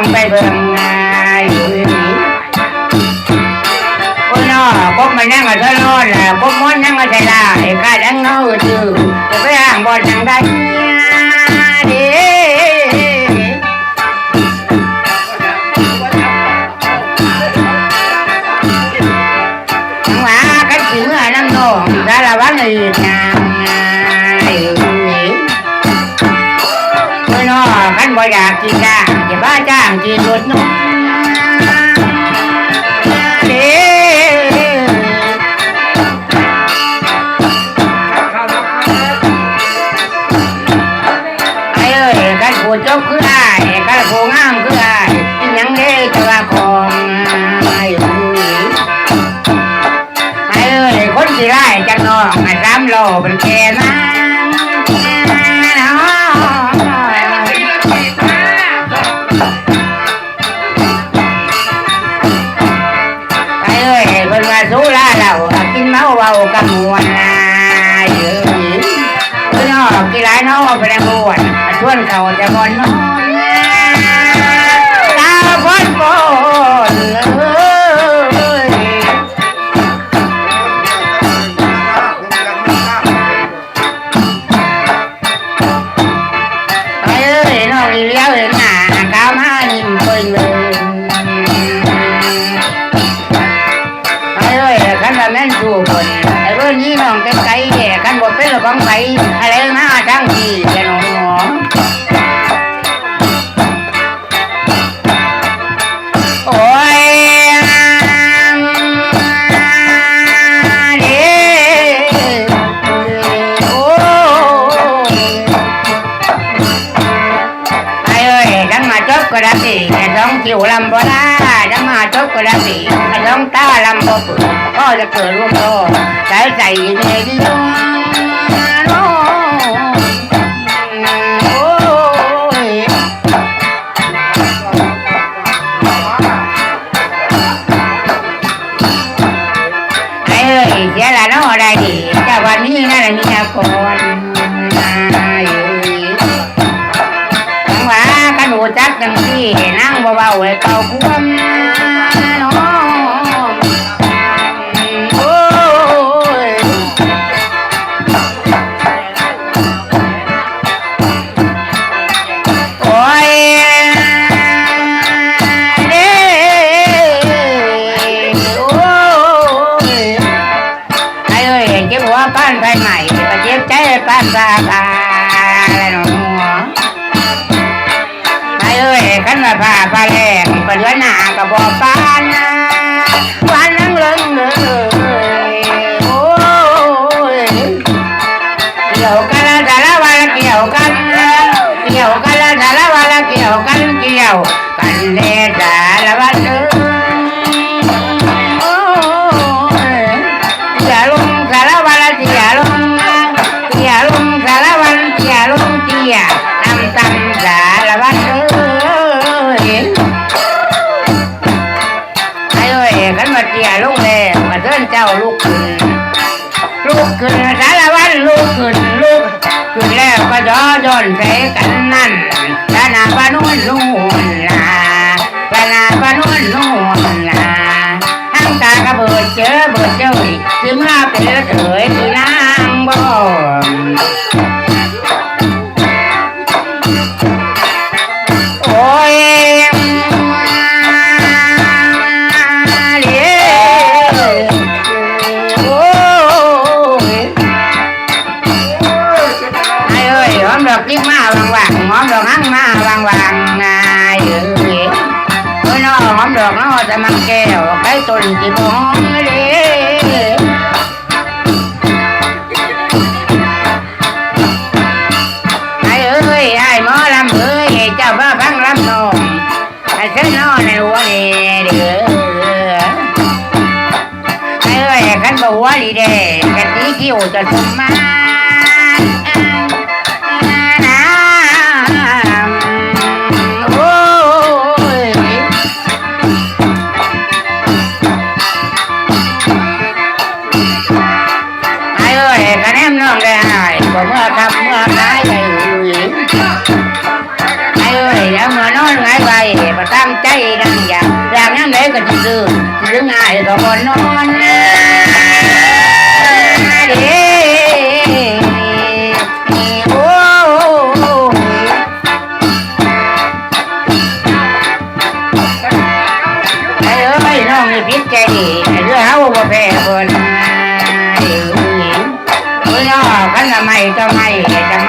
องไปเบิ่งนายอยู่นี่โอ้ยน้อพวกมันยังมาทะเลาะแหละพวกมันยังมาใส่ได้ข้าดังเนาจือจะไปห่างบ่จังได้เด้จังหวะกันสิเมื่อน้ำนองสารวัตรเลยนางโอ้ยน้อกัน บ่อยาจ้างจะบ้าจ้างกินรถน้องเด้ไอ้เอ้ยกันผู้จบคืออ้ายกันผู้งามคืออ้ายอีหยังเด้จะว่าของไอ้เอ้ยไอ้เอ้ยคนสิไล่จังน้องไอ้สามโลเป็นแค่นั้น กินเมาเบากันมวนนาเยอะเพิ่นออกกี่หลายน้องไปแล้วมวนชวนเขาจะบอนนอน เป็นหรอกของไปอะไรมาทั้งทีแกน้องโอ้ยเด้โอ้ยไอ้เอ้ยดังมา ก็ว่าจบก็ได้สิแต่ต้องตาลำบ่เปิดก็จะเกิดร่วมโตใจใส่ในดินโอ้ยไอ้เอ้ยเสียละเนาะได้ดิแต่วันนี้นั่นแหละมีนาคอนอยู่จังหวะกันหูจักจังที่นั่งเบาๆไว้เป่าควม ตาตาอะไรหนอไปเอ้ยขันมาผ่าปลาแรงปลาเลือหนากับบ่อปานนะปานนังเลิงเลยโอ้ยเกี่ยวกันละแต่ละวันละเกี่ยวกันเกี่ยวกันละแต่ละวันละเกี่ยวกันเกี่ยวกันเดสา ดอกลิ้มมาวางวางหอมดอกหั่งมาวางๆนายเอ๋ยเฮ้ยน้อหอมดอกน้อจะมันแก้วไปตุนจีบหอมเลยไอ้เอ้ยไอ้หมอลำเอ้ยเจ้าบ้าพังลำนองไอ้เส้นน้อในหัวนี่เด้อไอ้เอ้ยขันบัวดีเด้กันนี้ที่โอจะสมมา อซื้อง่ายก็บ่นอนเด้โอ้ไอ้เอ้ยน้องนี่พิษใจดีไอ้เรื่องเฮาบ่แพ้คนไอ้เอ้ยเมื่อน้อกันละไม่ก็ไม่จะ